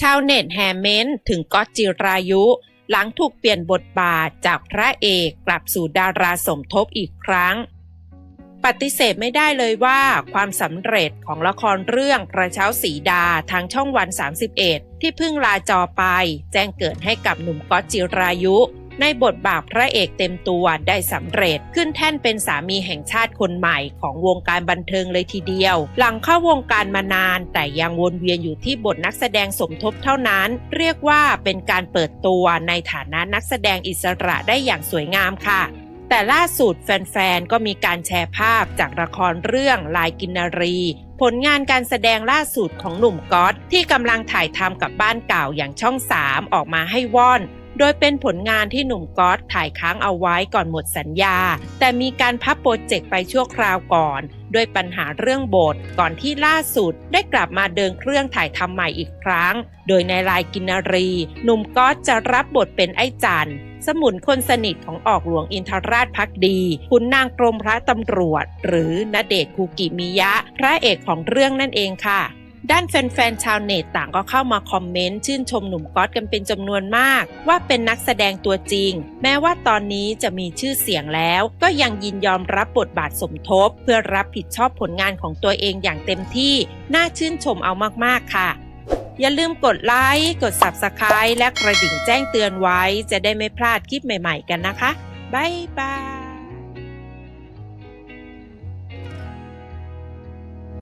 ชาวเน็ตแฮมเมน์ถึงก๊อตจิรายุ หลังถูกเปลี่ยนบทบาทจากพระเอกกลับสู่ดาราสมทบอีกครั้ง ปฏิเสธไม่ได้เลยว่าความสำเร็จของละครเรื่องกระเช้าสีดาทางช่องวัน 31 ที่เพิ่งลาจอไป แจ้งเกิดให้กับหนุ่มก๊อตจิรายุ ในบทบาทพระเอกเต็มตัวได้สำเร็จ ขึ้นแท่นเป็นสามีแห่งชาติคนใหม่ของวงการบันเทิงเลยทีเดียว หลังเข้าวงการมานาน แต่ยังวนเวียนอยู่ที่บทนักแสดงสมทบเท่านั้น เรียกว่าเป็นการเปิดตัวในฐานะนักแสดงอิสระได้อย่างสวยงามค่ะแต่ล่าสุดแฟนๆ ก็มีการแชร์ภาพจากละครเรื่องลายกินนารี ผลงานการแสดงล่าสุดของหนุ่มก๊อตที่กำลังถ่ายทำกับบ้านเก่าอย่างช่อง 3 ออกมาให้ว่อน โดยเป็นผลงานที่หนุ่มก๊อตถ่ายค้างเอาไว้ก่อนหมดสัญญา แต่มีการพับโปรเจกต์ไปชั่วคราวก่อน ด้วยปัญหาเรื่องบทก่อนที่ล่าสุดได้กลับมาเดินเครื่องถ่ายทำใหม่อีกครั้ง โดยในลายกินารี หนุ่มก๊อตจะรับบทเป็นไอ้จันสมุนคนสนิทของออกหลวงอินทราชพักดีคุณนางกรมพระตำรวจ หรือณเดชคูกิมิยะ พระเอกของเรื่องนั่นเองค่ะ ด้านแฟนๆชาวเน็ตต่างก็เข้ามาคอมเมนต์ชื่นชมหนุ่มก๊อตกันเป็นจำนวนมาก ว่าเป็นนักแสดงตัวจริง แม้ว่าตอนนี้จะมีชื่อเสียงแล้ว ก็ยังยินยอมรับบทบาทสมทบ เพื่อรับผิดชอบผลงานของตัวเองอย่างเต็มที่ น่าชื่นชมเอามากๆค่ะ อย่าลืมกดไลค์ กด Subscribe และกระดิ่งแจ้งเตือนไว้ จะได้ไม่พลาดคลิปใหม่ๆกันนะคะ บ๊ายบาย